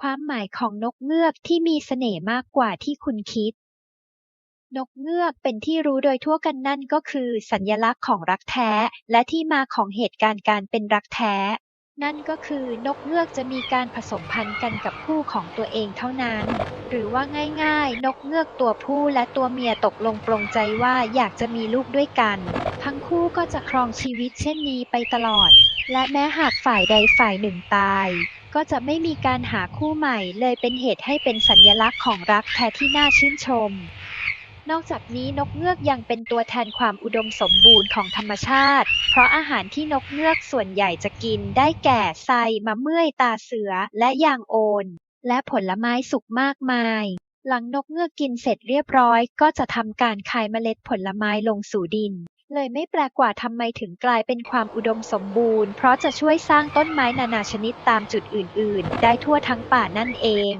ความหมายของนกเงือกที่มีเสน่ห์มากกว่าที่คุณคิด นกเงือกเป็นที่รู้โดยทั่วกันนั่นก็คือ สัญลักษณ์ของรักแท้ และที่มาของเหตุการณ์การเป็นรักแท้ นั่นก็คือนกเงือกจะมีการผสมพันธุ์กันกับคู่ของตัวเองเท่านั้น หรือว่าง่ายๆ นกเงือกตัวผู้และตัวเมียตกลงปรงใจว่าอยากจะมีลูกด้วยกัน ทั้งคู่ก็จะครองชีวิตเช่นนี้ไปตลอด และแม้หากฝ่ายใดฝ่ายหนึ่งตาย ก็จะไม่มีการหาคู่ใหม่เลยเป็นเหตุให้เป็นสัญลักษณ์ของรักแท้ที่น่าชื่นชม นอกจากนี้นกเงือกยังเป็นตัวแทนความอุดมสมบูรณ์ของธรรมชาติ เพราะอาหารที่นกเงือกส่วนใหญ่จะกินได้แก่ไซมะเมื่อยตาเสือและยางโอน และผลไม้สุกมากมาย หลังนกเงือกกินเสร็จเรียบร้อย ก็จะทำการคายเมล็ดผลไม้ลงสู่ดิน เลยไม่แปลกกว่าทำไมถึงกลายเป็นความอุดมสมบูรณ์ เพราะจะช่วยสร้างต้นไม้นานาชนิดตามจุดอื่น ๆ ได้ทั่วทั้งป่านั่นเอง